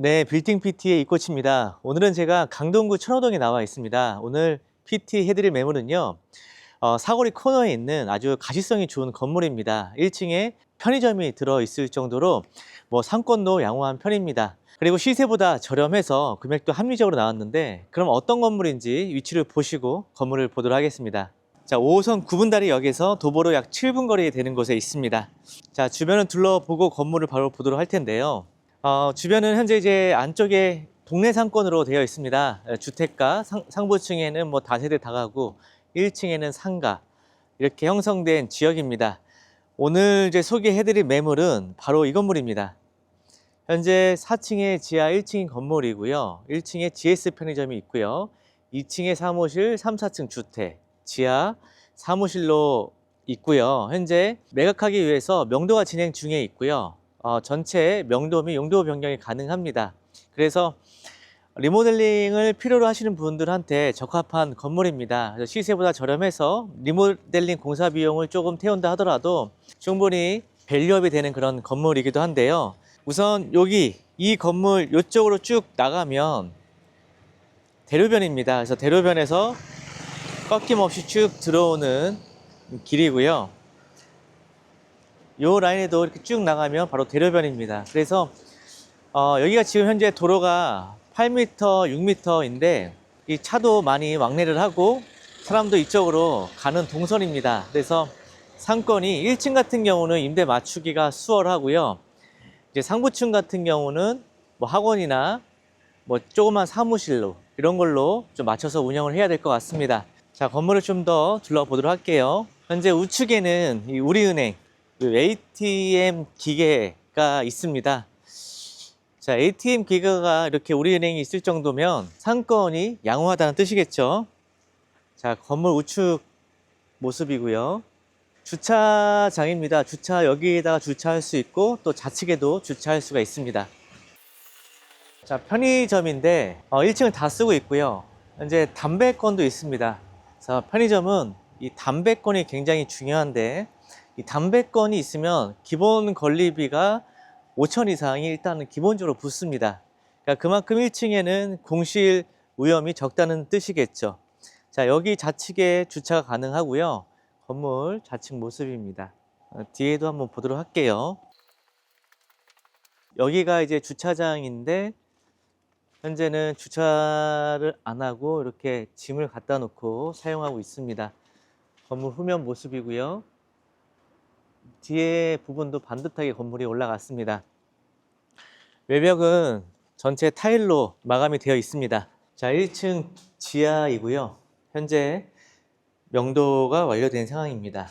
네, 빌딩 PT의 이코치입니다. 오늘은 제가 강동구 천호동에 나와 있습니다. 오늘 PT 해드릴 매물은요, 어, 사거리 코너에 있는 아주 가시성이 좋은 건물입니다. 1층에 편의점이 들어있을 정도로 뭐 상권도 양호한 편입니다. 그리고 시세보다 저렴해서 금액도 합리적으로 나왔는데 그럼 어떤 건물인지 위치를 보시고 건물을 보도록 하겠습니다. 자, 5호선 9분다리 역에서 도보로 약 7분 거리에 되는 곳에 있습니다. 자, 주변을 둘러보고 건물을 바로 보도록 할 텐데요. 어, 주변은 현재 이제 안쪽에 동네 상권으로 되어 있습니다. 에, 주택가 상, 상부층에는 뭐 다세대 다가구, 1층에는 상가 이렇게 형성된 지역입니다. 오늘 이제 소개해드릴 매물은 바로 이 건물입니다. 현재 4층에 지하 1층인 건물이고요. 1층에 GS 편의점이 있고요. 2층에 사무실, 3, 4층 주택, 지하 사무실로 있고요. 현재 매각하기 위해서 명도가 진행 중에 있고요. 어, 전체 명도 및 용도 변경이 가능합니다. 그래서 리모델링을 필요로 하시는 분들한테 적합한 건물입니다. 시세보다 저렴해서 리모델링 공사 비용을 조금 태운다 하더라도 충분히 밸류업이 되는 그런 건물이기도 한데요. 우선 여기 이 건물 이쪽으로 쭉 나가면 대로변입니다. 그래서 대로변에서 꺾임없이 쭉 들어오는 길이고요. 요 라인에도 이렇게 쭉 나가면 바로 대로변입니다. 그래서 어, 여기가 지금 현재 도로가 8m, 6m인데 이 차도 많이 왕래를 하고 사람도 이쪽으로 가는 동선입니다. 그래서 상권이 1층 같은 경우는 임대 맞추기가 수월하고요. 이제 상부층 같은 경우는 뭐 학원이나 뭐 조그만 사무실로 이런 걸로 좀 맞춰서 운영을 해야 될 것 같습니다. 자, 건물을 좀 더 둘러보도록 할게요. 현재 우측에는 이 우리은행 그 ATM 기계가 있습니다. 자, ATM 기계가 이렇게 우리은행이 있을 정도면 상권이 양호하다는 뜻이겠죠. 자, 건물 우측 모습이고요. 주차장입니다. 주차 여기에다가 주차할 수 있고 또 좌측에도 주차할 수가 있습니다. 자, 편의점인데 어, 1층을 다 쓰고 있고요. 현재 담배권도 있습니다. 그래서 편의점은 이 담배권이 굉장히 중요한데 이 담배권이 있으면 기본 건리비가 5천 이상이 일단은 기본적으로 붙습니다. 그러니까 그만큼 1층에는 공실 위험이 적다는 뜻이겠죠. 자, 여기 좌측에 주차가 가능하고요. 건물 좌측 모습입니다. 어, 뒤에도 한번 보도록 할게요. 여기가 이제 주차장인데 현재는 주차를 안 하고 이렇게 짐을 갖다 놓고 사용하고 있습니다. 건물 후면 모습이고요. 뒤에 부분도 반듯하게 건물이 올라갔습니다. 외벽은 전체 타일로 마감이 되어 있습니다. 자, 1층 지하이고요. 현재 명도가 완료된 상황입니다.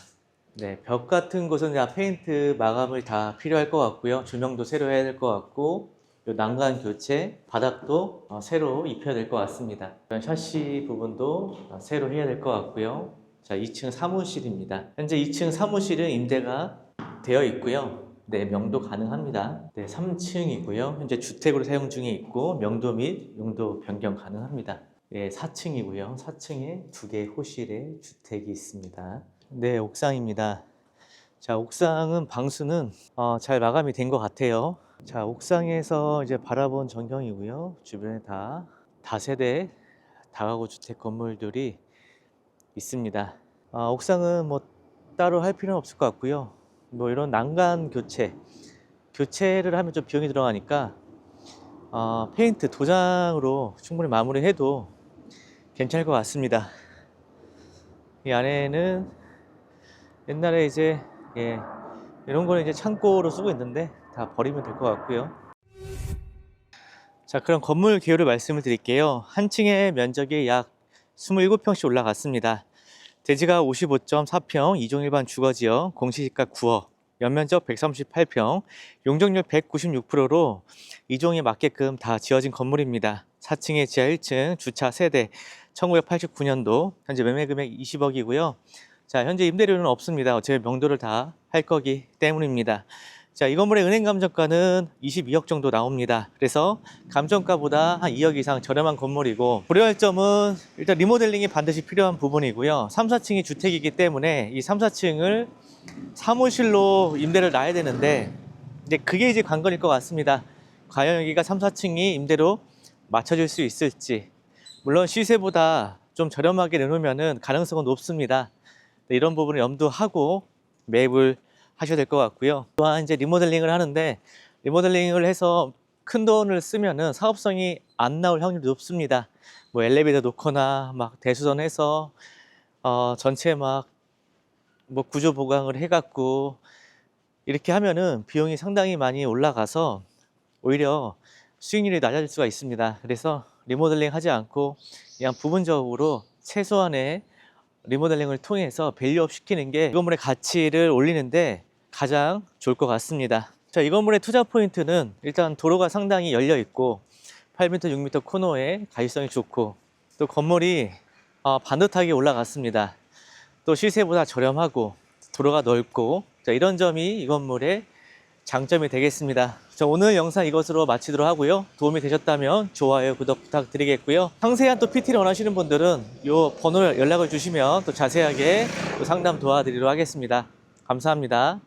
네, 벽 같은 곳은 다 페인트 마감을 다 필요할 것 같고요. 조명도 새로 해야 될 것 같고, 요 난간 교체, 바닥도 어, 새로 입혀야 될 것 같습니다. 샤시 부분도 어, 새로 해야 될 것 같고요. 자, 2층 사무실입니다. 현재 2층 사무실은 임대가 되어 있고요. 네, 명도 가능합니다. 네, 3층이고요. 현재 주택으로 사용 중에 있고 명도 및 용도 변경 가능합니다. 네, 4층이고요. 4층에 두 개의 호실에 주택이 있습니다. 네, 옥상입니다. 자, 옥상은 방수는 어, 잘 마감이 된 것 같아요. 자, 옥상에서 이제 바라본 전경이고요. 주변에 다 다세대 다가구 주택 건물들이 있습니다. 아, 옥상은 뭐 따로 할 필요는 없을 것 같고요. 뭐 이런 난간 교체, 교체를 하면 좀 비용이 들어가니까 어, 페인트 도장으로 충분히 마무리해도 괜찮을 것 같습니다. 이 안에는 옛날에 이제 예, 이런 거는 이제 창고로 쓰고 있는데 다 버리면 될 것 같고요. 자, 그럼 건물 개요를 말씀을 드릴게요. 한 층의 면적이 약 27평씩 올라갔습니다. 대지가 55.4평, 이종 일반 주거지역, 공시지가 9억, 연면적 138평, 용적률 196%로 이종에 맞게끔 다 지어진 건물입니다. 4층에 지하 1층, 주차 세대, 1989년도, 현재 매매 금액 20억이고요. 자, 현재 임대료는 없습니다. 어차피 명도를 다 할 거기 때문입니다. 자, 이 건물의 은행 감정가는 22억 정도 나옵니다. 그래서 감정가보다 한 2억 이상 저렴한 건물이고 고려할 점은 일단 리모델링이 반드시 필요한 부분이고요. 3, 4층이 주택이기 때문에 이 3, 4층을 사무실로 임대를 놔야 되는데 이제 그게 이제 관건일 것 같습니다. 과연 여기가 3, 4층이 임대로 맞춰질 수 있을지 물론 시세보다 좀 저렴하게 내놓으면 가능성은 높습니다. 네, 이런 부분을 염두하고 매입을 하셔야 될 것 같고요. 또한 이제 리모델링을 하는데 리모델링을 해서 큰 돈을 쓰면은 사업성이 안 나올 확률이 높습니다. 뭐 엘리베이터 놓거나 막 대수전해서 어 전체 막 뭐 구조 보강을 해갖고 이렇게 하면은 비용이 상당히 많이 올라가서 오히려 수익률이 낮아질 수가 있습니다. 그래서 리모델링 하지 않고 그냥 부분적으로 최소한의 리모델링을 통해서 밸류업 시키는 게이 건물의 가치를 올리는데 가장 좋을 것 같습니다. 자, 이 건물의 투자 포인트는 일단 도로가 상당히 열려 있고 8m, 6m 코너에 가시성이 좋고 또 건물이 어, 반듯하게 올라갔습니다. 또 시세보다 저렴하고 도로가 넓고 자, 이런 점이 이 건물의 장점이 되겠습니다. 자, 오늘 영상 이것으로 마치도록 하고요. 도움이 되셨다면 좋아요, 구독 부탁드리겠고요. 상세한 또 PT를 원하시는 분들은 이 번호를 연락을 주시면 또 자세하게 또 상담 도와드리도록 하겠습니다. 감사합니다.